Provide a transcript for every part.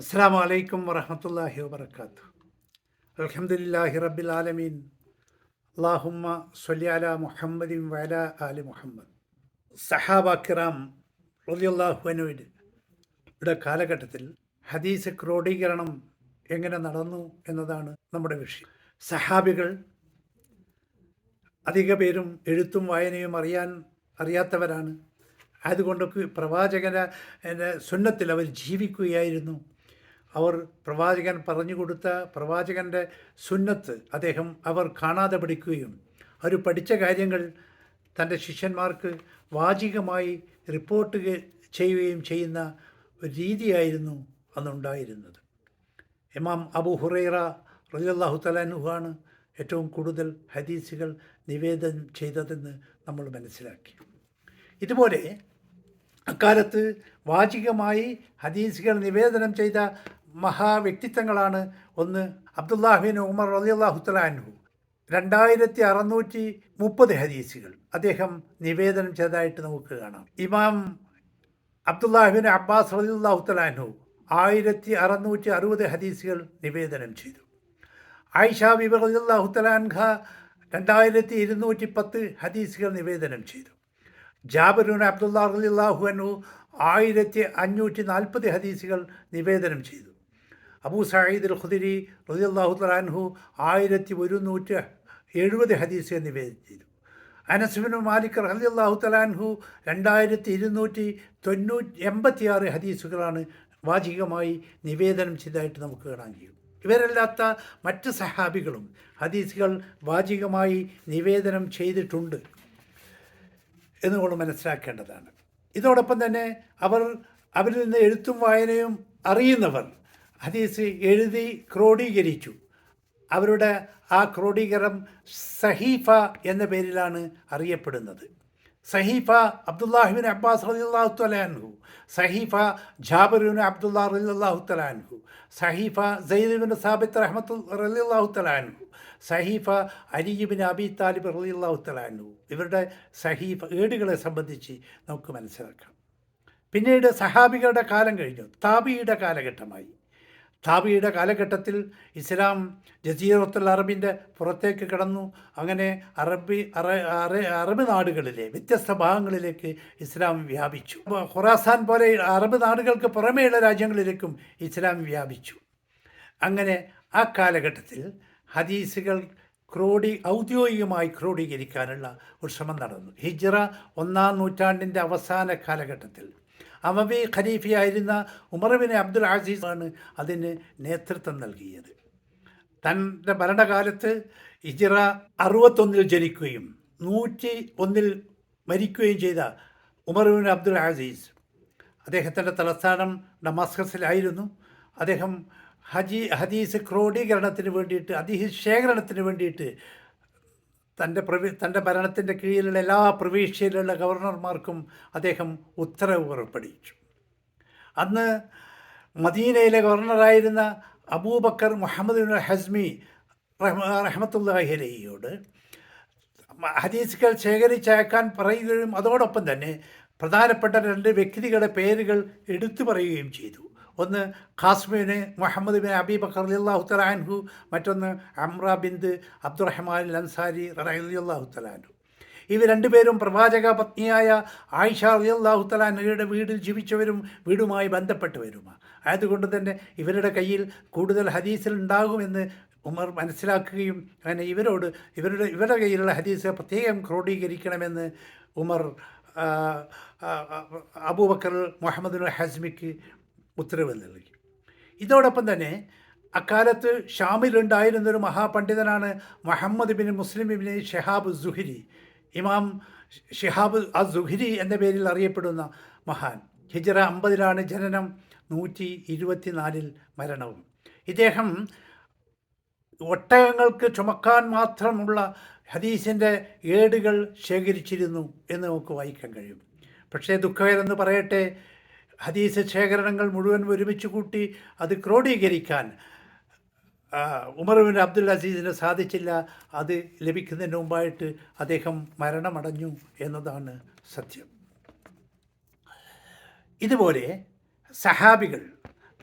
അസ്സാം വലൈക്കും വറഹമത്തല്ലാഹി വാത്തു അലഹമുല്ലാഹി റബ്ബിൽ ആലമീൻ. അള്ളാഹുമ്മ സൊല്യാല മുഹമ്മദിൻ വല ആലി മുഹമ്മദ്. സഹാബ കിറാം റലിയല്ലാഹുവിനുവിന്റെ ഇവിടെ കാലഘട്ടത്തിൽ ഹദീസ് ക്രോഡീകരണം എങ്ങനെ നടന്നു എന്നതാണ് നമ്മുടെ വിഷയം. സഹാബികൾ അധിക പേരും എഴുത്തും വായനയും അറിയാൻ അറിയാത്തവരാണ്. അതുകൊണ്ടൊക്കെ പ്രവാചകന സുന്നത്തിൽ അവർ ജീവിക്കുകയായിരുന്നു. അവർ പ്രവാചകൻ പറഞ്ഞു കൊടുത്ത പ്രവാചകന്റെ സുന്നത്ത് അദ്ദേഹം അവർ കാണാതെ പഠിക്കുകയും അവർ പഠിച്ച കാര്യങ്ങൾ തന്റെ ശിഷ്യന്മാർക്ക് വാചികമായി റിപ്പോർട്ട് ചെയ്യുകയും ചെയ്യുന്ന ഒരു രീതിയായിരുന്നു അന്നുണ്ടായിരുന്നത്. ഇമാം അബു ഹുറൈറ റലിയല്ലാഹു തലാനുഹാണ് ഏറ്റവും കൂടുതൽ ഹദീസുകൾ നിവേദനം ചെയ്തതെന്ന് നമ്മൾ മനസ്സിലാക്കി. ഇതുപോലെ അക്കാലത്ത് വാചികമായി ഹദീസുകൾ നിവേദനം ചെയ്ത മഹാവ്യക്തിത്വങ്ങളാണ് ഒന്ന് അബ്ദുല്ലാഹിബിൻ ഉമർ റലിയല്ലാഹു തലാൻഹു രണ്ടായിരത്തി അറുന്നൂറ്റി മുപ്പത് ഹദീസുകൾ. അദ്ദേഹം നിവേദനം ചെയ്തതായിട്ട് നമുക്ക് കാണാം. ഇമാം അബ്ദുല്ലാഹിബിൻ അബ്ബാസ് റലിയല്ലാഹു തലാൻഹു ആയിരത്തി അറുന്നൂറ്റി അറുപത് ഹദീസുകൾ നിവേദനം ചെയ്തു. ആയിഷ ബിബർ റലിയല്ലാഹു തലാൻഖ രണ്ടായിരത്തി ഇരുന്നൂറ്റി പത്ത് ഹദീസുകൾ നിവേദനം ചെയ്തു. ജാബിറുൻ അബ്ദുല്ലാ റലിയല്ലാഹു അനു ആയിരത്തി അഞ്ഞൂറ്റി നാൽപ്പത് ഹദീസുകൾ നിവേദനം ചെയ്തു. അബൂ സാഹിദ് അൽ ഖുദിരി അള്ളാഹു തലാൻഹു ആയിരത്തി ഒരുന്നൂറ്റി എഴുപത് ഹദീസ് എന്നിവ ചെയ്തു. അനസുബിൻ മാലിക് അള്ളാഹു തലാൻഹു രണ്ടായിരത്തി ഇരുന്നൂറ്റി തൊണ്ണൂറ്റി എൺപത്തിയാറ് ഹദീസുകളാണ് വാചികമായി നിവേദനം ചെയ്തതായിട്ട് നമുക്ക് കാണാൻ കഴിയും. ഇവരല്ലാത്ത മറ്റ് സഹാബികളും ഹദീസുകൾ വാചികമായി നിവേദനം ചെയ്തിട്ടുണ്ട് എന്ന് എന്നുകൊണ്ട് മനസ്സിലാക്കേണ്ടതാണ്. ഇതോടൊപ്പം തന്നെ അവർ അവരിൽ നിന്ന് എഴുത്തും വായനയും അറിയുന്നവർ ഹദീസ് എഴുതി ക്രോഡീകരിച്ചു. അവരുടെ ആ ക്രോഡീകരണം സഹീഫ എന്ന പേരിലാണ് അറിയപ്പെടുന്നത്. സഹീഫ അബ്ദുല്ലാഹിബിൻ അബ്ബാസ് റലിയല്ലാഹു തലാൻഹു സഹീഫ ജാബിറുബിൻ അബ്ദുല്ലാ റലിയല്ലാഹു തലാൻഹു സഹീഫ സയ്യിദ്ബിൻ സാബിത്ത് റഹ്മത്തു റലിയല്ലാഹു തലാൻഹു സഹീഫ അലിബിൻ അബി താലിബ് റലിയല്ലാഹു തലാൻഹു ഇവരുടെ സഹീഫ ഏടുകളെ സംബന്ധിച്ച് നമുക്ക് മനസ്സിലാക്കാം. പിന്നീട് സഹാബികളുടെ കാലം കഴിഞ്ഞു താബിയുടെ കാലഘട്ടമായി. താബിയുടെ കാലഘട്ടത്തിൽ ഇസ്ലാം ജസീറത്തുൽ അറബിന്റെ പുറത്തേക്ക് കടന്നു. അങ്ങനെ അറബി അറബ് നാടുകളിലെ വ്യത്യസ്ത ഭാഗങ്ങളിലേക്ക് ഇസ്ലാം വ്യാപിച്ചു. ഖുറാസാൻ പോലെ അറബ് നാടുകൾക്ക് പുറമേയുള്ള രാജ്യങ്ങളിലേക്കും ഇസ്ലാം വ്യാപിച്ചു. അങ്ങനെ ആ കാലഘട്ടത്തിൽ ഹദീസുകൾ ക്രോഡി ഔദ്യോഗികമായി ക്രോഡീകരിക്കാനുള്ള ഒരു ശ്രമം നടന്നു. ഹിജ്റ ഒന്നാം നൂറ്റാണ്ടിന്റെ അവസാന കാലഘട്ടത്തിൽ അമവി ഖലീഫയായിരുന്ന ഉമർബിൻ അബ്ദുൽ അസീസ് ആണ് അതിന് നേതൃത്വം നൽകിയത്. തന്റെ ഭരണകാലത്ത് ഇജിറ അറുപത്തൊന്നിൽ ജനിക്കുകയും നൂറ്റി ഒന്നിൽ മരിക്കുകയും ചെയ്ത ഉമർബിൻ അബ്ദുൽ ആസീസ് അദ്ദേഹത്തിന്റെ തലസ്ഥാനം ഡമാസ്കസിലായിരുന്നു അദ്ദേഹം ഹജി ഹദീസ് ക്രോഡീകരണത്തിന് വേണ്ടിയിട്ട് അതിഹി ശേഖരണത്തിന് വേണ്ടിയിട്ട് തന്റെ പ്രവി തന്റെ ഭരണത്തിന്റെ കീഴിലുള്ള എല്ലാ പ്രവിശ്യയിലുള്ള ഗവർണർമാർക്കും അദ്ദേഹം ഉത്തരവ് പുറപ്പെടുവിച്ചു അന്ന് മദീനയിലെ ഗവർണറായിരുന്ന അബൂബക്കർ മുഹമ്മദ് ഹസ്മി റഹ്മത്തുല്ലാഹിലയോട് ഹദീസുകൾ ശേഖരിച്ചയക്കാൻ പറയുകയും അതോടൊപ്പം തന്നെ പ്രധാനപ്പെട്ട രണ്ട് വ്യക്തികളുടെ പേരുകൾ എടുത്തു പറയുകയും ചെയ്തു. ഒന്ന് ഖാസ്മിന് മുഹമ്മദ് ബിൻ അബി ബക്കർ അലിയല്ലാഹു തലാൻഹു മറ്റൊന്ന് അമ്ര ബിന്ദ് അബ്ദുറഹ്മാൻ അൻസാരി റലിയല്ലാഹു തലാൻഹു ഇവർ രണ്ടുപേരും പ്രവാചക പത്നിയായ ആയിഷ അലിയല്ലാഹു തലാൻഹയുടെ വീട്ടിൽ ജീവിച്ചവരും വീടുമായി ബന്ധപ്പെട്ടവരുമാണ് ആയതുകൊണ്ട് തന്നെ ഇവരുടെ കയ്യിൽ കൂടുതൽ ഹദീസിൽ ഉണ്ടാകുമെന്ന് ഉമർ മനസ്സിലാക്കുകയും അങ്ങനെ ഇവരോട് ഇവരുടെ ഇവരുടെ കയ്യിലുള്ള ഹദീസ് പ്രത്യേകം ക്രോഡീകരിക്കണമെന്ന് ഉമർ അബൂബക്കർ മുഹമ്മദ് ഹസ്മിക്ക് ഉത്തരവ് നൽകി ഇതോടൊപ്പം തന്നെ അക്കാലത്ത് ഷാമിലുണ്ടായിരുന്നൊരു മഹാപണ്ഡിതനാണ് Muhammad bin Muslim bin Shehab Zuhri. ഇമാം ഷിഹാബ് അ സുഹിരി എന്ന പേരിൽ അറിയപ്പെടുന്ന മഹാൻ. ഹിജറ അമ്പതിലാണ് ജനനം നൂറ്റി ഇരുപത്തിനാലിൽ മരണവും. ഇദ്ദേഹം ഒട്ടകങ്ങൾക്ക് ചുമക്കാൻ മാത്രമുള്ള ഹദീസിന്റെ ഏടുകൾ ശേഖരിച്ചിരുന്നു എന്ന് നമുക്ക് വായിക്കാൻ കഴിയും. പക്ഷേ ദുഃഖകരെന്ന് പറയട്ടെ ഹദീസ് ശേഖരണങ്ങൾ മുഴുവൻ ഒരുമിച്ച് കൂട്ടി അത് ക്രോഡീകരിക്കാൻ ഉമർബിൻ അബ്ദുൽ അസീസിന് സാധിച്ചില്ല. അത് ലഭിക്കുന്നതിന് മുമ്പായിട്ട് അദ്ദേഹം മരണമടഞ്ഞു എന്നതാണ് സത്യം. ഇതുപോലെ സഹാബികൾ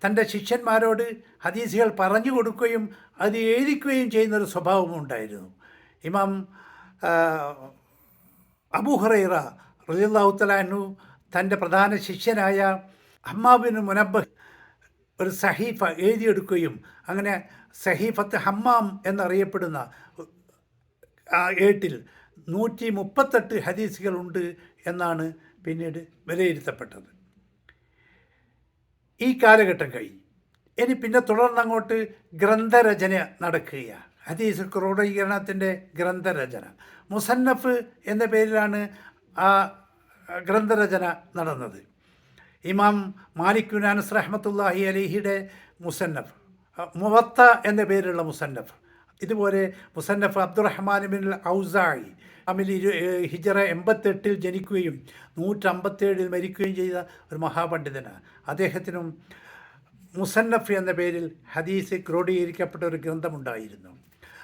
തന്റെ ശിഷ്യന്മാരോട് ഹദീസുകൾ പറഞ്ഞു കൊടുക്കുകയും അത് എഴുതിക്കുകയും ചെയ്യുന്നൊരു സ്വഭാവം ഉണ്ടായിരുന്നു. ഇമാം അബൂഹറൈറ അബൂ ഉത്തലാനു തന്റെ പ്രധാന ശിഷ്യനായ ഹമ്മാബിന് മുനബ് ഒരു സഹീഫ എഴുതിയെടുക്കുകയും അങ്ങനെ സഹീഫത്ത് ഹമ്മാം എന്നറിയപ്പെടുന്ന ഏട്ടിൽ നൂറ്റി മുപ്പത്തെട്ട് ഹദീസുകളുണ്ട് എന്നാണ് പിന്നീട് വിലയിരുത്തപ്പെട്ടത്. ഈ കാലഘട്ടം കഴിഞ്ഞു. ഇനി പിന്നെ തുടർന്നങ്ങോട്ട് ഗ്രന്ഥരചന നടക്കുകയാണ്. ഹദീസ് ക്രോഡീകരണത്തിന്റെ ഗ്രന്ഥരചന. മുസന്നഫ് എന്ന പേരിലാണ് ആ ഗ്രന്ഥരചന നടന്നത്. ഇമാം മാലിക് യുനാനസ് റഹ്മത്തുല്ലാഹി അലിഹിയുടെ മുസന്നഫ് മുവത്ത എന്ന പേരുള്ള മുസന്നഫ് ഇതുപോലെ മുസന്നഫ് അബ്ദുറഹ്മാൻ ബിൻ ഔസായി അമിൽ ഇരു ഹിജറ എൺപത്തെട്ടിൽ ജനിക്കുകയും നൂറ്റമ്പത്തേഴിൽ മരിക്കുകയും ചെയ്ത ഒരു മഹാപണ്ഡിതനാണ്. അദ്ദേഹത്തിനും മുസന്നഫ് എന്ന പേരിൽ ഹദീസ് ക്രോഡീകരിക്കപ്പെട്ട ഒരു ഗ്രന്ഥമുണ്ടായിരുന്നു.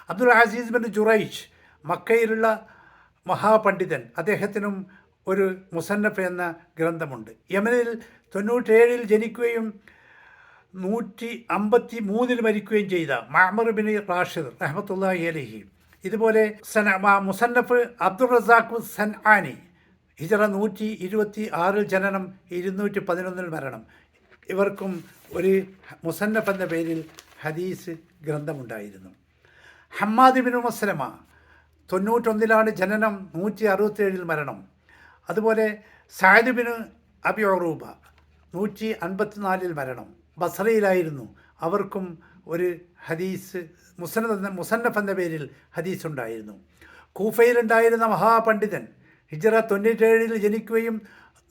അബ്ദുൽ അസീസ് ബിൻ ജുറൈഷ് മക്കയിലുള്ള മഹാപണ്ഡിതൻ അദ്ദേഹത്തിനും ഒരു മുസന്നഫ് എന്ന ഗ്രന്ഥമുണ്ട്. യമനിൽ തൊണ്ണൂറ്റേഴിൽ ജനിക്കുകയും നൂറ്റി അമ്പത്തി മൂന്നിൽ മരിക്കുകയും ചെയ്ത മഹമ്മർ ബിൻ റാഷിദ് റഹമത്തുല്ലാഹി അലഹി. ഇതുപോലെ സന മുസന്നഫ് അബ്ദുൾ റസാഖ് സൻആനി ഹിജറ നൂറ്റി ഇരുപത്തി ആറിൽ ജനനം ഇരുന്നൂറ്റി പതിനൊന്നിൽ മരണം. ഇവർക്കും ഒരു മുസന്നഫ് എന്ന പേരിൽ ഹദീസ് ഗ്രന്ഥമുണ്ടായിരുന്നു. ഹമ്മാദ് ബിൻ മസ്ലമ തൊണ്ണൂറ്റൊന്നിലാണ് ജനനം നൂറ്റി അറുപത്തേഴിൽ മരണം. അതുപോലെ സായദ് ബിൻ അബി ഒറൂബ നൂറ്റി അൻപത്തിനാലിൽ മരണം. ബസറയിലായിരുന്നു അവർക്കും ഒരു ഹദീസ് മുസന്നഫ് എന്ന മുസന്നഫ് എന്ന പേരിൽ ഹദീസ് ഉണ്ടായിരുന്നു കൂഫയിലുണ്ടായിരുന്ന മഹാപണ്ഡിതൻ ഹിജറ തൊണ്ണൂറ്റേഴിൽ ജനിക്കുകയും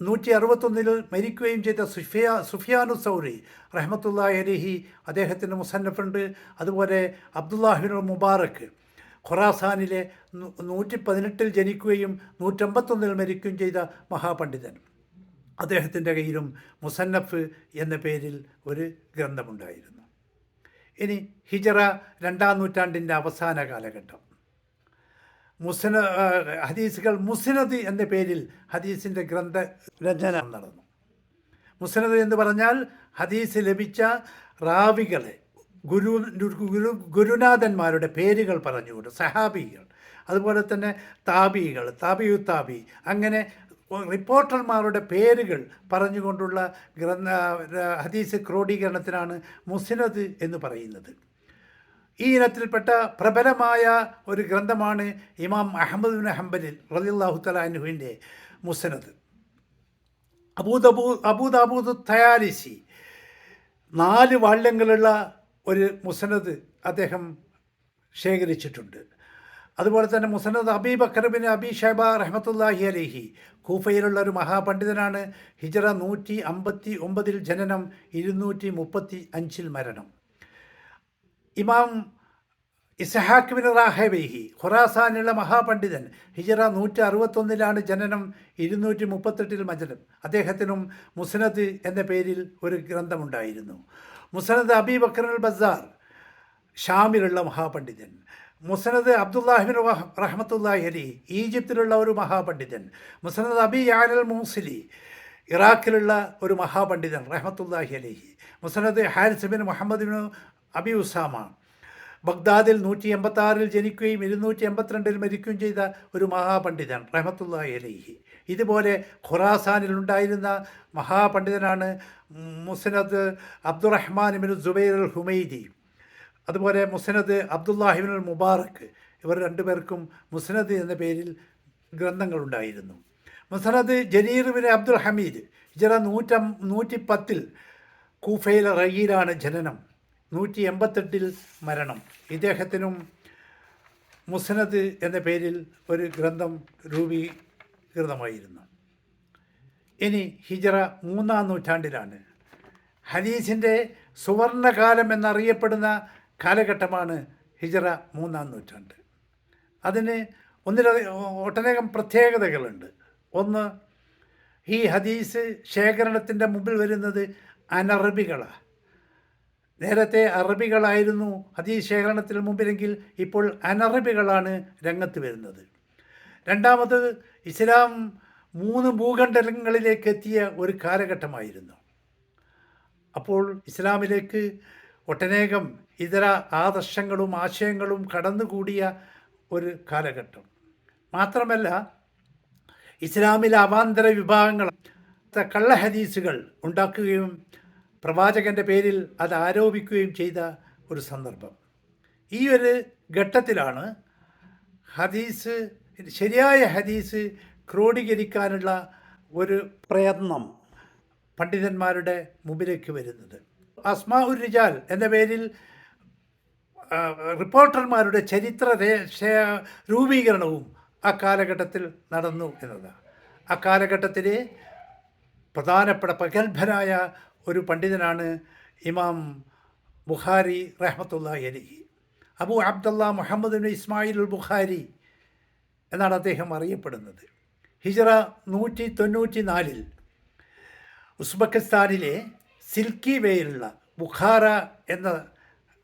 നൂറ്റി അറുപത്തൊന്നിൽ മരിക്കുകയും ചെയ്ത സുഫിയ സുഫിയാനു സൗരി റഹ്മത്തുല്ലാ അലിഹി അദ്ദേഹത്തിന്റെ മുസന്നഫുണ്ട്. അതുപോലെ അബ്ദുല്ലാഹിബിൻ മുബാറക്ക് ഖൊറാസാനിലെ നൂറ്റി പതിനെട്ടിൽ ജനിക്കുകയും നൂറ്റമ്പത്തൊന്നിൽ മരിക്കുകയും ചെയ്ത മഹാപണ്ഡിതൻ. അദ്ദേഹത്തിന്റെ കയ്യിലും മുസന്നഫ് എന്ന പേരിൽ ഒരു ഗ്രന്ഥമുണ്ടായിരുന്നു. ഇനി ഹിജറ രണ്ടാം നൂറ്റാണ്ടിന്റെ അവസാന കാലഘട്ടം. മുസന ഹദീസുകൾ മുസ്നദ് എന്ന പേരിൽ ഹദീസിന്റെ ഗ്രന്ഥ രചന നടന്നു. മുസ്നദ് എന്ന് പറഞ്ഞാൽ ഹദീസ് ലഭിച്ച റാവികളെ ഗുരു ഗുരു ഗുരുനാഥന്മാരുടെ പേരുകൾ പറഞ്ഞുകൊണ്ട് സഹാബികൾ. അതുപോലെ തന്നെ താബികൾ താബിയു താബി അങ്ങനെ റിപ്പോർട്ടർമാരുടെ പേരുകൾ പറഞ്ഞുകൊണ്ടുള്ള ഗ്രന്ഥ ഹദീസ് ക്രോഡീകരണത്തിനാണ് മുസ്നദ് എന്ന് പറയുന്നത്. ഈ ഇനത്തിൽപ്പെട്ട പ്രബലമായ ഒരു ഗ്രന്ഥമാണ് ഇമാം അഹമ്മദ് ബിൻ ഹംബലിൽ റലിള്ളാഹു തലാൻഹുവിന്റെ മുസ്നദ്. അബൂദബൂ അബൂദാബൂദ് തയാലിസി നാല് വാള്യങ്ങളുള്ള ഒരു മുസനദ് അദ്ദേഹം ശേഖരിച്ചിട്ടുണ്ട്. അതുപോലെ തന്നെ Musnad Abi Bakr bin Abi Shaiba റഹ്മത്തുല്ലാഹി അലിഹി കൂഫയിലുള്ള ഒരു മഹാപണ്ഡിതനാണ്. ഹിജറ നൂറ്റി അമ്പത്തി ഒമ്പതിൽ ജനനം ഇരുന്നൂറ്റി മുപ്പത്തി അഞ്ചിൽ മരണം. ഇമാം ഇസഹാക്ക് ബിൻ റാഹബേഹി ഖുറാസാനുള്ള മഹാപണ്ഡിതൻ ഹിജറ നൂറ്റി അറുപത്തൊന്നിലാണ് ജനനം ഇരുന്നൂറ്റി മുപ്പത്തെട്ടിൽ മജനം അദ്ദേഹത്തിനും മുസനദ് എന്ന പേരിൽ ഒരു ഗ്രന്ഥമുണ്ടായിരുന്നു. മുസ്നദ് അബി ബക്കർ ബസാർ ഷാമിലുള്ള മഹാപണ്ഡിതൻ. മുസനദ് അബ്ദുല്ലാഹിബിൻ റഹ്മത്തുല്ലാഹി അലി ഈജിപ്തിലുള്ള ഒരു മഹാപണ്ഡിതൻ. മുസനദ് അബി യാനൽ മൂസിലി ഇറാഖിലുള്ള ഒരു മഹാപണ്ഡിതൻ റഹ്മത്തുല്ലാഹി അലിഹി. Musnad Harith bin Muhammad bin Abi Usama ബഗ്ദാദിൽ നൂറ്റി എൺപത്തി ആറിൽ ജനിക്കുകയും ഇരുന്നൂറ്റി എൺപത്തിരണ്ടിൽ മരിക്കുകയും ചെയ്ത ഒരു മഹാപണ്ഡിതൻ റഹമത്തുള്ള അലൈഹി. ഇതുപോലെ ഖുറാസാനിൽ ഉണ്ടായിരുന്ന മഹാപണ്ഡിതനാണ് മുസനദ് അബ്ദുറഹ്മാൻ ഇബിൻ ജുബൈർ അൽ ഹുമൈദി. അതുപോലെ മുസനദ് അബ്ദുല്ലാഹിബിൻ അൽ മുബാറക്ക് ഇവർ രണ്ടുപേർക്കും മുസനദ് എന്ന പേരിൽ ഗ്രന്ഥങ്ങളുണ്ടായിരുന്നു. Musnad Jarir bin Abdul Hamid ഇജറ നൂറ്റം നൂറ്റി പത്തിൽ കൂഫയിലെ റഹീലാണ് ജനനം. നൂറ്റി എൺപത്തെട്ടിൽ മരണം. ഇദ്ദേഹത്തിനും മുസനദ് എന്ന പേരിൽ ഒരു ഗ്രന്ഥം രൂപീകൃതമായിരുന്നു. ഇനി ഹിജറ മൂന്നാം നൂറ്റാണ്ടിലാണ്. ഹദീസിന്റെ സുവർണകാലം എന്നറിയപ്പെടുന്ന കാലഘട്ടമാണ് ഹിജറ മൂന്നാം നൂറ്റാണ്ട്. അതിന് ഒന്നിലധികം ഒട്ടനേകം പ്രത്യേകതകളുണ്ട്. ഒന്ന് ഈ ഹദീസ് ശേഖരണത്തിന്റെ മുമ്പിൽ വരുന്നത് അനറബികളാണ് നേരത്തെ അറബികളായിരുന്നു ഹദീസ് ശേഖരണത്തിന് മുമ്പിലെങ്കിൽ ഇപ്പോൾ അനറബികളാണ് രംഗത്ത് വരുന്നത്. രണ്ടാമത് ഇസ്ലാം മൂന്ന് ഭൂഖണ്ഡങ്ങളിലേക്ക് എത്തിയ ഒരു കാലഘട്ടമായിരുന്നു. അപ്പോൾ ഇസ്ലാമിലേക്ക് ഒട്ടനേകം ഇതര ആദർശങ്ങളും ആശയങ്ങളും കടന്നുകൂടിയ ഒരു കാലഘട്ടം. മാത്രമല്ല ഇസ്ലാമിലെ അവാന്തര വിഭാഗങ്ങൾ കള്ള ഹദീസുകൾ ഉണ്ടാക്കുകയും പ്രവാചകന്റെ പേരിൽ അത് ആരോപിക്കുകയും ചെയ്ത ഒരു സന്ദർഭം. ഈ ഒരു ഘട്ടത്തിലാണ് ഹദീസ് ശരിയായ ഹദീസ് ക്രോഡീകരിക്കാനുള്ള ഒരു പ്രയത്നം പണ്ഡിതന്മാരുടെ മുമ്പിലേക്ക് വരുന്നത്. അസ്മാ ഉർ റിജാൽ എന്ന പേരിൽ റിപ്പോർട്ടർമാരുടെ ചരിത്ര രൂപീകരണവും ആ കാലഘട്ടത്തിൽ നടന്നു എന്നതാണ്. ആ കാലഘട്ടത്തിലെ പ്രധാനപ്പെട്ട പ്രഗത്ഭനായ ഒരു പണ്ഡിതനാണ് ഇമാം ബുഖാരി റഹ്മത്തുള്ള അലിഹി. അബു അബ്ദുള്ള മുഹമ്മദ് ഇസ്മായിൽ ഉൽ ബുഖാരി എന്നാണ് അദ്ദേഹം അറിയപ്പെടുന്നത്. ഹിജറ നൂറ്റി തൊണ്ണൂറ്റി നാലിൽ ഉസ്ബക്കിസ്ഥാനിലെ സിൽക്കി വേയിലുള്ള ബുഖാറ എന്ന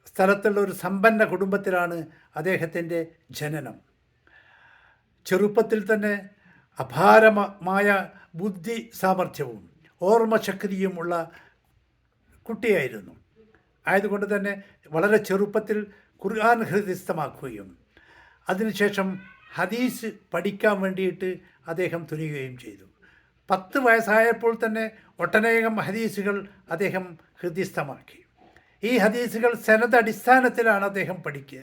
സ്ഥലത്തുള്ള ഒരു സമ്പന്ന കുടുംബത്തിലാണ് അദ്ദേഹത്തിന്റെ ജനനം. ചെറുപ്പത്തിൽ തന്നെ അപാരമായ ബുദ്ധി സാമർഥ്യവും ഓർമ്മശക്തിയുമുള്ള കുട്ടിയായിരുന്നു. ആയതുകൊണ്ട് തന്നെ വളരെ ചെറുപ്പത്തിൽ ഖുർആൻ ഹൃദയസ്ഥമാക്കുകയും അതിനുശേഷം ഹദീസ് പഠിക്കാൻ വേണ്ടിയിട്ട് അദ്ദേഹം തുനിയുകയും ചെയ്തു. പത്ത് വയസ്സായപ്പോൾ തന്നെ ഒട്ടനേകം ഹദീസുകൾ അദ്ദേഹം ഹൃദയസ്ഥമാക്കി. ഈ ഹദീസുകൾ സനത് അടിസ്ഥാനത്തിലാണ് അദ്ദേഹം പഠിക്കുക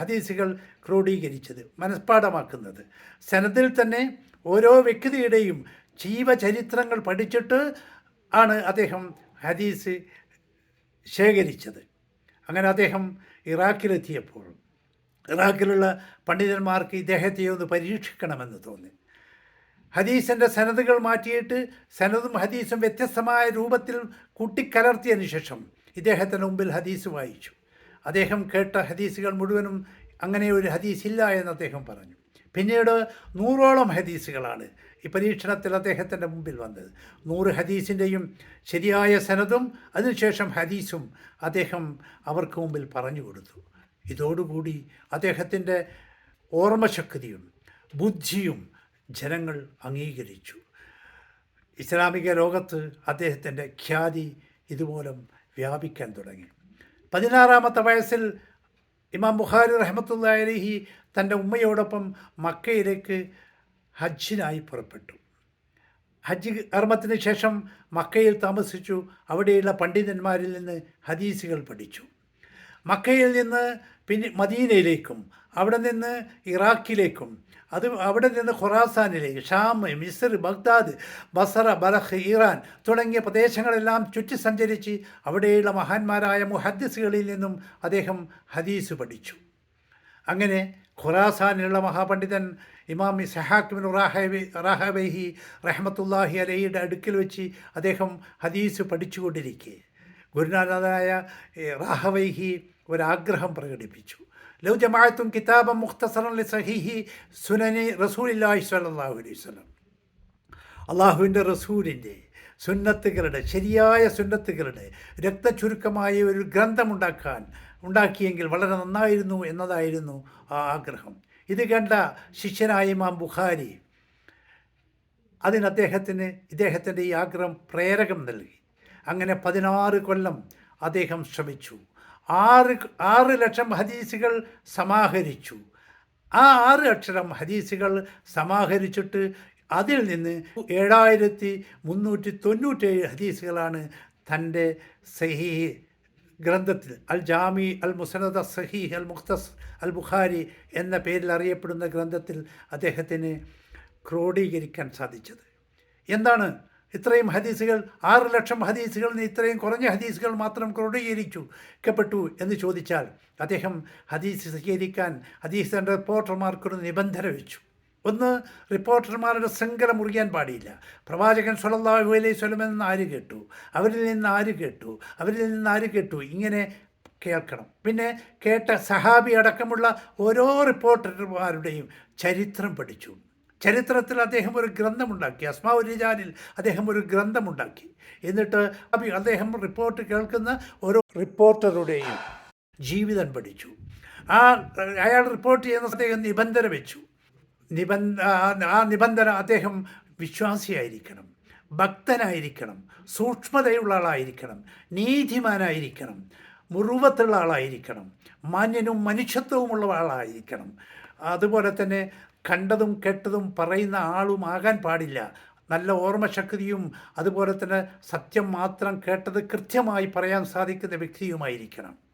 ഹദീസുകൾ ക്രോഡീകരിച്ചത് മനഃപാഠമാക്കുന്നത് സനതിൽ തന്നെ ഓരോ വ്യക്തിയുടെയും ജീവചരിത്രങ്ങൾ പഠിച്ചിട്ട് ആണ് അദ്ദേഹം ഹദീസ് ശേഖരിച്ചത്. അങ്ങനെ അദ്ദേഹം ഇറാഖിലെത്തിയപ്പോൾ ഇറാഖിലുള്ള പണ്ഡിതന്മാർക്ക് ഇദ്ദേഹത്തെ ഒന്ന് പരീക്ഷിക്കണമെന്ന് തോന്നി. ഹദീസിന്റെ സനതുകൾ മാറ്റിയിട്ട് സനതും ഹദീസും വ്യത്യസ്തമായ രൂപത്തിൽ കൂട്ടിക്കലർത്തിയതിനു ശേഷം ഇദ്ദേഹത്തിന് മുമ്പിൽ ഹദീസ് വായിച്ചു. അദ്ദേഹം കേട്ട ഹദീസുകൾ മുഴുവനും അങ്ങനെ ഒരു ഹദീസ് ഇല്ല എന്ന് അദ്ദേഹം പറഞ്ഞു. പിന്നീട് നൂറോളം ഹദീസുകളാണ്. ഈ പരീക്ഷണത്തിൽ അദ്ദേഹത്തിന്റെ മുമ്പിൽ വന്നത്. നൂറ് ഹദീസിന്റെയും ശരിയായ സനതും അതിനുശേഷം ഹദീസും അദ്ദേഹം അവർക്ക് മുമ്പിൽ പറഞ്ഞു കൊടുത്തു. ഇതോടുകൂടി അദ്ദേഹത്തിന്റെ ഓർമ്മശക്തിയും ബുദ്ധിയും ജനങ്ങൾ അംഗീകരിച്ചു. ഇസ്ലാമിക ലോകത്ത് അദ്ദേഹത്തിന്റെ ഖ്യാതി ഇതുമൂലം വ്യാപിക്കാൻ തുടങ്ങി. പതിനാറാമത്തെ വയസ്സിൽ ഇമാം ബുഖാരി റഹ്മത്തുള്ള അലഹി തന്റെ ഉമ്മയോടൊപ്പം മക്കയിലേക്ക് ഹജ്ജിനായി പുറപ്പെട്ടു. ഹജ്ജ് കർമ്മത്തിന് ശേഷം മക്കയിൽ താമസിച്ചു. അവിടെയുള്ള പണ്ഡിതന്മാരിൽ നിന്ന് ഹദീസുകൾ പഠിച്ചു. മക്കയിൽ നിന്ന് പിന്നെ മദീനയിലേക്കും അവിടെ നിന്ന് ഇറാഖിലേക്കും അത് അവിടെ നിന്ന് ഖൊറാസാനിലേക്ക് Sham Misr Baghdad Basra Balkh Iran തുടങ്ങിയ പ്രദേശങ്ങളെല്ലാം ചുറ്റി സഞ്ചരിച്ച് അവിടെയുള്ള മഹാന്മാരായ മുഹദ്ദിസുകളിൽ നിന്നും അദ്ദേഹം ഹദീസ് പഠിച്ചു. അങ്ങനെ ഖുറാസാനിലുള്ള മഹാപണ്ഡിതൻ ഇമാം സഹാക്കിമിൻ റാഹബി റാഹബൈഹി റഹ്മത്തുല്ലാഹി അലയുടെ അടുക്കിൽ വെച്ച് അദ്ദേഹം ഹദീസ് പഠിച്ചുകൊണ്ടിരിക്കെ. ഗുരുനാഥനായ റാഹവൈഹി ഒരാഗ്രഹം പ്രകടിപ്പിച്ചു. ലൗ ജമാഅത്തും കിതാബം മുഖ്തസറൻ സഹീഹി സുനനി റസൂലില്ലാഹി സ്വല്ലല്ലാഹു അലൈഹി വസല്ലം. അള്ളാഹുവിന്റെ റസൂലിന്റെ സുന്നത്തുകളുടെ ശരിയായ സുന്നത്തുകളുടെ രക്തചുരുക്കമായ ഒരു ഗ്രന്ഥമുണ്ടാക്കാൻ ഉണ്ടാക്കിയെങ്കിൽ വളരെ നന്നായിരുന്നു എന്നതായിരുന്നു ആ ആഗ്രഹം. ഇത് കണ്ട ശിഷ്യനായ ഇമാം ബുഖാരി അതിന് അദ്ദേഹത്തിന് ഇദ്ദേഹത്തിന്റെ ഈ ആഗ്രഹം പ്രേരകം നൽകി. അങ്ങനെ പതിനാറ് കൊല്ലം അദ്ദേഹം ശ്രമിച്ചു. ആറ് ആറ് ലക്ഷം ഹദീസുകൾ സമാഹരിച്ചു. ആ ആറ് അക്ഷരം ഹദീസുകൾ സമാഹരിച്ചിട്ട് അതിൽ നിന്ന് ഏഴായിരത്തി മുന്നൂറ്റി തൊണ്ണൂറ്റേഴ് ഹദീസുകളാണ് തന്റെ സഹീ ഗ്രന്ഥത്തിൽ. അൽ ജാമി അൽ മുസനദ സഹീഹ് അൽ മുഖ്തസ് അൽ ബുഖാരി എന്ന പേരിൽ അറിയപ്പെടുന്ന ഗ്രന്ഥത്തിൽ അദ്ദേഹത്തിന് ക്രോഡീകരിക്കാൻ സാധിച്ചത്. എന്താണ് ഇത്രയും ഹദീസുകൾ ആറ് ലക്ഷം ഹദീസുകളിൽ ഇത്രയും കുറഞ്ഞ ഹദീസുകൾ മാത്രം ക്രോഡീകരിച്ചു. എന്ന് ചോദിച്ചാൽ അദ്ദേഹം ഹദീസ് സ്വീകരിക്കാൻ ഹദീസിന്റെ റിപ്പോർട്ടർമാർക്കൊരു നിബന്ധന വെച്ചു. ഒന്ന് റിപ്പോർട്ടർമാരുടെ ശൃംഖല മുറിയാൻ പാടില്ല പ്രവാചകൻ സല്ലല്ലാഹു അലൈഹി സ്വലമെന്ന് ആര് കേട്ടു? അവരിൽ നിന്ന് ആര് കേട്ടു? അവരിൽ നിന്ന് ആര് കേട്ടു? ഇങ്ങനെ കേൾക്കണം. പിന്നെ കേട്ട സഹാബി അടക്കമുള്ള ഓരോ റിപ്പോർട്ടർമാരുടെയും ചരിത്രം പഠിച്ചു. ചരിത്രത്തിൽ അദ്ദേഹം ഒരു ഗ്രന്ഥമുണ്ടാക്കി അസ്മാവുരിജാനിൽ അദ്ദേഹം ഒരു ഗ്രന്ഥമുണ്ടാക്കി. എന്നിട്ട് അദ്ദേഹം റിപ്പോർട്ട് കേൾക്കുന്ന ഓരോ റിപ്പോർട്ടറുടെയും ജീവിതം പഠിച്ചു. ആ അയാൾ റിപ്പോർട്ട് ചെയ്യുന്ന അദ്ദേഹം നിബന്ധന വെച്ചു. നിബന്ധ ആ നിബന്ധന അദ്ദേഹം വിശ്വാസിയായിരിക്കണം ഭക്തനായിരിക്കണം സൂക്ഷ്മതയുള്ള ആളായിരിക്കണം നീതിമാനായിരിക്കണം മുറുവത്തുള്ള ആളായിരിക്കണം മാന്യനും മനുഷ്യത്വവുമുള്ള ആളായിരിക്കണം. അതുപോലെ തന്നെ കണ്ടതും കേട്ടതും പറയുന്ന ആളും ആകാൻ പാടില്ല. നല്ല ഓർമ്മശക്തിയും അതുപോലെ തന്നെ സത്യം മാത്രം കേട്ടത് കൃത്യമായി പറയാൻ സാധിക്കുന്ന വ്യക്തിയുമായിരിക്കണം.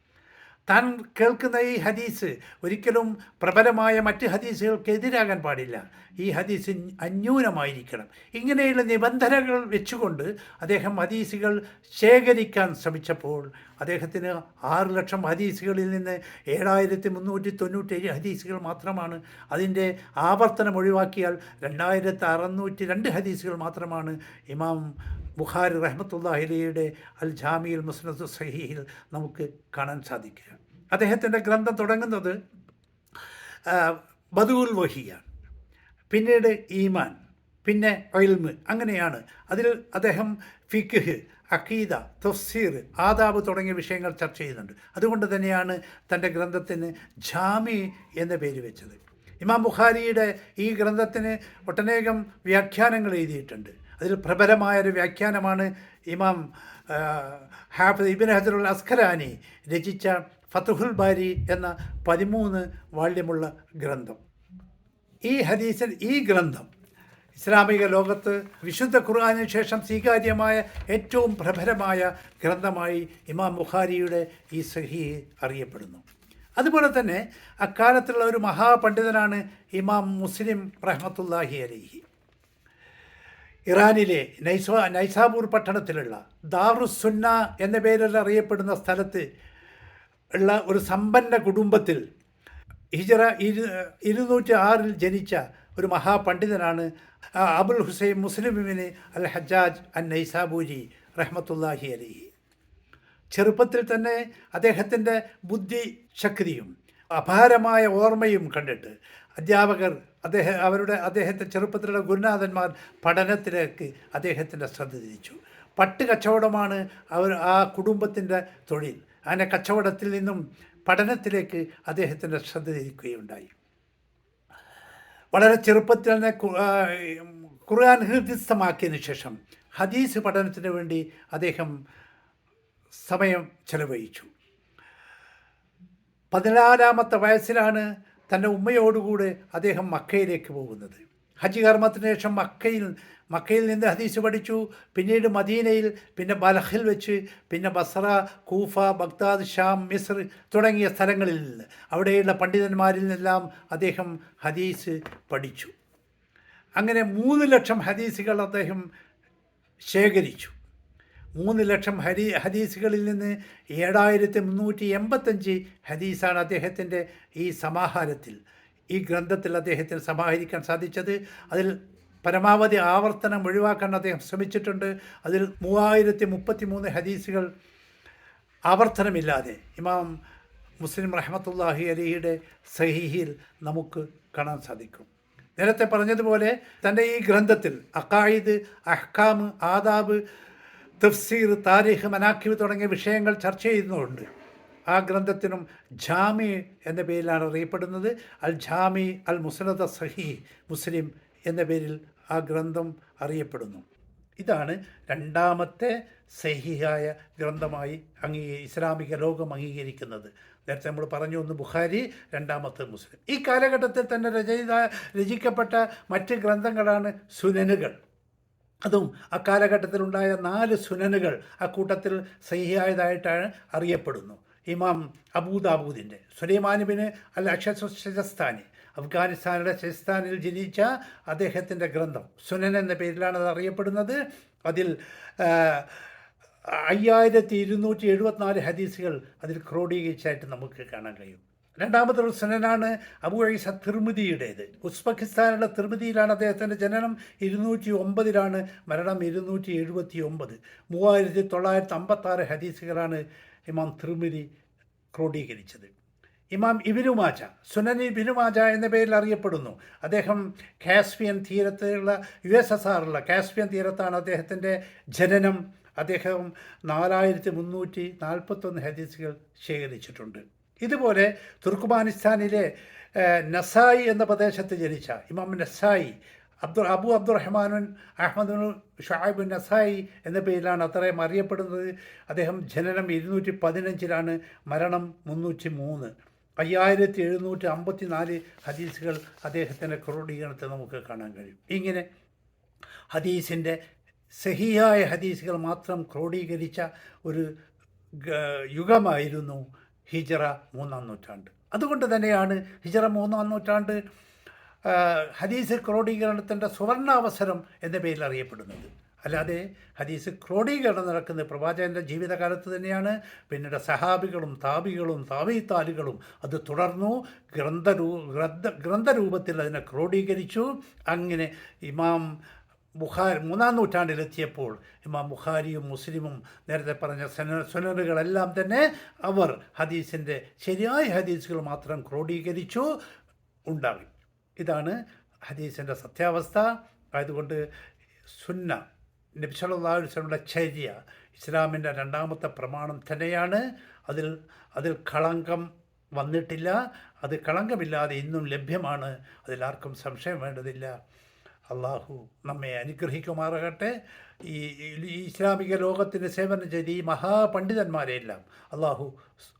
താൻ കേൾക്കുന്ന ഈ ഹദീസ് ഒരിക്കലും പ്രബലമായ മറ്റ് ഹദീസുകൾക്ക് എതിരാകാൻ പാടില്ല. ഈ ഹദീസ് അന്യൂനമായിരിക്കണം. ഇങ്ങനെയുള്ള നിബന്ധനകൾ വെച്ചുകൊണ്ട് അദ്ദേഹം ഹദീസുകൾ ശേഖരിക്കാൻ ശ്രമിച്ചപ്പോൾ അദ്ദേഹത്തിന് ആറ് ലക്ഷം ഹദീസുകളിൽ നിന്ന് ഏഴായിരത്തി മുന്നൂറ്റി തൊണ്ണൂറ്റേഴ് ഹദീസുകൾ മാത്രമാണ് അതിന്റെ ആവർത്തനം ഒഴിവാക്കിയാൽ രണ്ടായിരത്തി അറുന്നൂറ്റി രണ്ട് ഹദീസുകൾ മാത്രമാണ് ഇമാം ബുഖാരി റഹ്മത്തുല്ലാഹിലിയുടെ അൽ ജാമിയിൽ മുസ്നദ് സഹീഹിൽ നമുക്ക് കാണാൻ സാധിക്കുക. അദ്ദേഹത്തിന്റെ ഗ്രന്ഥം തുടങ്ങുന്നത് ബദുൽ വഹിയാണ്. പിന്നീട് ഈമാൻ പിന്നെ ഒയിൽമ് അങ്ങനെയാണ്. അതിൽ അദ്ദേഹം ഫിഖ് അഖീദ തഫ്സീർ ആദാബ് തുടങ്ങിയ വിഷയങ്ങൾ ചർച്ച ചെയ്യുന്നുണ്ട്. അതുകൊണ്ട് തന്നെയാണ് തന്റെ ഗ്രന്ഥത്തിന് ജാമി എന്ന പേര് വെച്ചത്. ഇമാം ബുഖാരിയുടെ ഈ ഗ്രന്ഥത്തിന് ഒട്ടനേകം വ്യാഖ്യാനങ്ങൾ എഴുതിയിട്ടുണ്ട്. അതിൽ പ്രബലമായൊരു വ്യാഖ്യാനമാണ് ഇമാം ഹാഫിദ് ഇബിൻ ഹജറുൽ അസ്ഖലാനി രചിച്ച ഫത്തുഹുൽ ബാരി എന്ന പതിമൂന്ന് വാള്യമുള്ള ഗ്രന്ഥം. ഈ ഹദീസിൽ ഈ ഗ്രന്ഥം ഇസ്ലാമിക ലോകത്ത് വിശുദ്ധ ഖുർആാനിന് ശേഷം സ്വീകാര്യമായ ഏറ്റവും പ്രബലമായ ഗ്രന്ഥമായി ഇമാം ബുഖാരിയുടെ ഈ സഹി അറിയപ്പെടുന്നു. അതുപോലെ തന്നെ അക്കാലത്തുള്ള ഒരു മഹാപണ്ഡിതനാണ് ഇമാം മുസ്ലിം റഹ്മത്തുല്ലാഹി അലിഹി. ഇറാനിലെ നൈസ നൈസാബൂർ പട്ടണത്തിലുള്ള ദാറുസുന്ന എന്ന പേരിൽ അറിയപ്പെടുന്ന സ്ഥലത്ത് ഉള്ള ഒരു സമ്പന്ന കുടുംബത്തിൽ ഹിജറ ഇരു ഇരുന്നൂറ്റി ആറിൽ ജനിച്ച ഒരു മഹാപണ്ഡിതനാണ് അബുൽ ഹുസൈൻ മുസ്ലിമിന് അൽ ഹജ്ജാജ് അൻ നൈസാബൂരി റഹ്മത്തുല്ലാഹി അലിഹി. ചെറുപ്പത്തിൽ തന്നെ അദ്ദേഹത്തിന്റെ ബുദ്ധിശക്തിയും അപാരമായ ഓർമ്മയും കണ്ടിട്ട് അധ്യാപകർ അദ്ദേഹം അവരുടെ അദ്ദേഹത്തെ ചെറുപ്പത്തിലുള്ള ഗുരുനാഥന്മാർ പഠനത്തിലേക്ക് അദ്ദേഹത്തിന്റെ ശ്രദ്ധ തിരിച്ചു. പട്ട് കച്ചവടമാണ് അവർ ആ കുടുംബത്തിന്റെ തൊഴിൽ. അങ്ങനെ കച്ചവടത്തിൽ നിന്നും പഠനത്തിലേക്ക് അദ്ദേഹത്തിന്റെ ശ്രദ്ധ തിരിക്കുകയുണ്ടായി. വളരെ ചെറുപ്പത്തിൽ തന്നെ ഖുർആൻ ഹൃദ്യസ്ഥമാക്കിയതിനു ശേഷം ഹദീസ് പഠനത്തിന് വേണ്ടി അദ്ദേഹം സമയം ചെലവഴിച്ചു. പതിനാലാമത്തെ വയസ്സിലാണ് തന്റെ ഉമ്മയോടുകൂടെ അദ്ദേഹം മക്കയിലേക്ക് പോകുന്നത്. ഹജ്ജ് കർമ്മത്തിന് ശേഷം മക്കയിൽ മക്കയിൽ നിന്ന് ഹദീസ് പഠിച്ചു. പിന്നീട് മദീനയിൽ പിന്നെ ബലഹിൽ വെച്ച് പിന്നെ Basra Kufa Baghdad Sham Misr തുടങ്ങിയ സ്ഥലങ്ങളിൽ നിന്ന്. അവിടെയുള്ള പണ്ഡിതന്മാരിൽ നിന്നെല്ലാം അദ്ദേഹം ഹദീസ് പഠിച്ചു. അങ്ങനെ മൂന്ന് ലക്ഷം ഹദീസുകൾ അദ്ദേഹം ശേഖരിച്ചു. മൂന്ന് ലക്ഷം ഹരി ഹദീസുകളിൽ നിന്ന് ഏഴായിരത്തി മുന്നൂറ്റി എൺപത്തഞ്ച് ഹദീസാണ് അദ്ദേഹത്തിന്റെ ഈ സമാഹാരത്തിൽ ഈ ഗ്രന്ഥത്തിൽ അദ്ദേഹത്തിന് സമാഹരിക്കാൻ സാധിച്ചത്. അതിൽ പരമാവധി ആവർത്തനം ഒഴിവാക്കാൻ അദ്ദേഹം ശ്രമിച്ചിട്ടുണ്ട്. അതിൽ മൂവായിരത്തി മുപ്പത്തി മൂന്ന് ഹദീസുകൾ ആവർത്തനമില്ലാതെ ഇമാം മുസ്ലിം റഹ്മത്തുല്ലാഹി അലിയുടെ സഹിഹിൽ നമുക്ക് കാണാൻ സാധിക്കും. നേരത്തെ പറഞ്ഞതുപോലെ തന്റെ ഈ ഗ്രന്ഥത്തിൽ അക്കായിദ് അഹ്കാം ആദാബ് തഫ്സീർ താരിഖ് മനാഖിബ് തുടങ്ങിയ വിഷയങ്ങൾ ചർച്ച ചെയ്യുന്നുണ്ട്. ആ ഗ്രന്ഥത്തിനും ജാമി എന്ന പേരിലാണ് അറിയപ്പെടുന്നത്. അൽ ജാമി അൽ മുസ്നദ സഹി മുസ്ലിം എന്ന പേരിൽ ആ ഗ്രന്ഥം അറിയപ്പെടുന്നു. ഇതാണ് രണ്ടാമത്തെ സഹിയായ ഗ്രന്ഥമായി അംഗീ ഇസ്ലാമിക ലോകം അംഗീകരിക്കുന്നത്. നേരത്തെ നമ്മൾ പറഞ്ഞു ഒന്ന് ബുഖാരി രണ്ടാമത്തെ മുസ്ലിം. ഈ കാലഘട്ടത്തിൽ തന്നെ രചയിത രചിക്കപ്പെട്ട മറ്റ് ഗ്രന്ഥങ്ങളാണ് സുനനുകൾ. അതും അക്കാലഘട്ടത്തിലുണ്ടായ നാല് സുനനുകൾ അക്കൂട്ടത്തിൽ സഹിയായതായിട്ടാണ് അറിയപ്പെടുന്നു. ഇമാം അബൂദാബൂദിന്റെ സുലൈമാനുബിന് അൽ അഷസ്ഥാനി അഫ്ഗാനിസ്ഥാനിലെ സിസ്ഥാനിൽ ജനിച്ച അദ്ദേഹത്തിന്റെ ഗ്രന്ഥം. സുനൻ എന്ന പേരിലാണ് അത് അറിയപ്പെടുന്നത്. അതിൽ അയ്യായിരത്തി ഇരുന്നൂറ്റി എഴുപത്തിനാല് ഹദീസുകൾ അതിൽ ക്രോഡീകരിച്ചായിട്ട് നമുക്ക് കാണാൻ കഴിയും. രണ്ടാമത്തെ സുനനാണ് അബു ഐസ തിർമിതിയുടേത് ഉസ്ബെക്കിസ്ഥാനിലെ തിർമിതിയിലാണ് അദ്ദേഹത്തിന്റെ ജനനം. ഇരുന്നൂറ്റി ഒമ്പതിലാണ് മരണം. ഇരുന്നൂറ്റി എഴുപത്തി ഒമ്പത് മൂവായിരത്തി തൊള്ളായിരത്തി അമ്പത്താറ് ഹദീസുകളാണ് ഇമാം തിർമിതി ക്രോഡീകരിച്ചത്. ഇമാം ഇബിനുമാജ സുനനി ബിനുമാജ എന്ന പേരിൽ അറിയപ്പെടുന്നു. അദ്ദേഹം കാസ്പിയൻ തീരത്തുള്ള യു എസ് എസ് ആറുള്ള കാസ്പിയൻ തീരത്താണ് അദ്ദേഹത്തിന്റെ ജനനം. അദ്ദേഹം നാലായിരത്തി മുന്നൂറ്റി നാൽപ്പത്തൊന്ന് ഹദീസുകൾ ശേഖരിച്ചിട്ടുണ്ട്. ഇതുപോലെ തുർക്കുമാനിസ്ഥാനിലെ നസായി എന്ന പ്രദേശത്ത് ജനിച്ച ഇമാം നസായി അബ്ദുൾ അബു അബ്ദുറഹ്മാനുൻ അഹമ്മദ് ഷാഹിബുൻ നസായി എന്ന പേരിലാണ് അത്രയും അറിയപ്പെടുന്നത്. അദ്ദേഹം ജനനം ഇരുന്നൂറ്റി പതിനഞ്ചിലാണ് മരണം മുന്നൂറ്റി മൂന്ന് അയ്യായിരത്തി എഴുന്നൂറ്റി അമ്പത്തി നാല് ഹദീസുകൾ അദ്ദേഹത്തിന്റെ ക്രോഡീകരണത്തിൽ നമുക്ക് കാണാൻ കഴിയും. ഇങ്ങനെ ഹദീസിന്റെ സഹിയായ ഹദീസുകൾ മാത്രം ക്രോഡീകരിച്ച ഒരു യുഗമായിരുന്നു ഹിജറ മൂന്നാം നൂറ്റാണ്ട്. അതുകൊണ്ട് തന്നെയാണ് ഹിജറ മൂന്നാം നൂറ്റാണ്ട് ഹദീസ് ക്രോഡീകരണത്തിന്റെ സുവർണാവസരം എന്ന പേരിൽ അറിയപ്പെടുന്നത്. അല്ലാതെ ഹദീസ് ക്രോഡീകരണം നടക്കുന്നത് പ്രവാചകന്റെ ജീവിതകാലത്ത് തന്നെയാണ്. പിന്നീട് സഹാബികളും താബികളും താബിത്താലുകളും അത് തുടർന്നു. ഗ്രന്ഥരൂ ഗ്രന്ഥ ഗ്രന്ഥരൂപത്തിൽ അതിനെ ക്രോഡീകരിച്ചു. അങ്ങനെ ഇമാം ബുഖാരി മൂന്നാം നൂറ്റാണ്ടിലെത്തിയപ്പോൾ ഇമാം ബുഖാരിയും മുസ്ലിമും നേരത്തെ പറഞ്ഞ സന സുനലുകളെല്ലാം തന്നെ അവർ ഹദീസിന്റെ ശരിയായ ഹദീസുകൾ മാത്രം ക്രോഡീകരിച്ചു ഉണ്ടാകും ഇതാണ് ഹദീസിന്റെ സത്യാവസ്ഥ. ആയതുകൊണ്ട് സുന്ന നബിസല്ലാസ്ലമിയുടെ ചര്യ ഇസ്ലാമിന്റെ രണ്ടാമത്തെ പ്രമാണം തന്നെയാണ്. അതിൽ അതിൽ കളങ്കം വന്നിട്ടില്ല. അത് കളങ്കമില്ലാതെ ഇന്നും ലഭ്യമാണ്. അതിലാർക്കും സംശയം വേണ്ടതില്ല. അള്ളാഹു നമ്മെ അനുഗ്രഹിക്കുമാറാകട്ടെ. ഈ ഇസ്ലാമിക ലോകത്തിന് സേവനം ചെയ്ത ഈ മഹാപണ്ഡിതന്മാരെയെല്ലാം അള്ളാഹു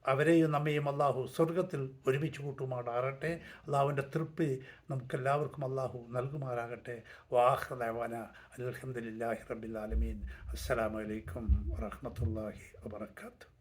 അവരെയും നമ്മയും അള്ളാഹു സ്വർഗത്തിൽ ഒരുമിച്ച് കൂട്ടുമാറാകട്ടെ. അള്ളാഹുവിന്റെ തൃപ്തി നമുക്കെല്ലാവർക്കും അള്ളാഹു നൽകുമാറാകട്ടെ. വാഹ്റദാന അലഹമുല്ലാഹി റബ്ബിൽ ആലമീൻ. അസ്സലാമലൈക്കും വറഹമത്തല്ലാഹി വാബർക്കാത്തു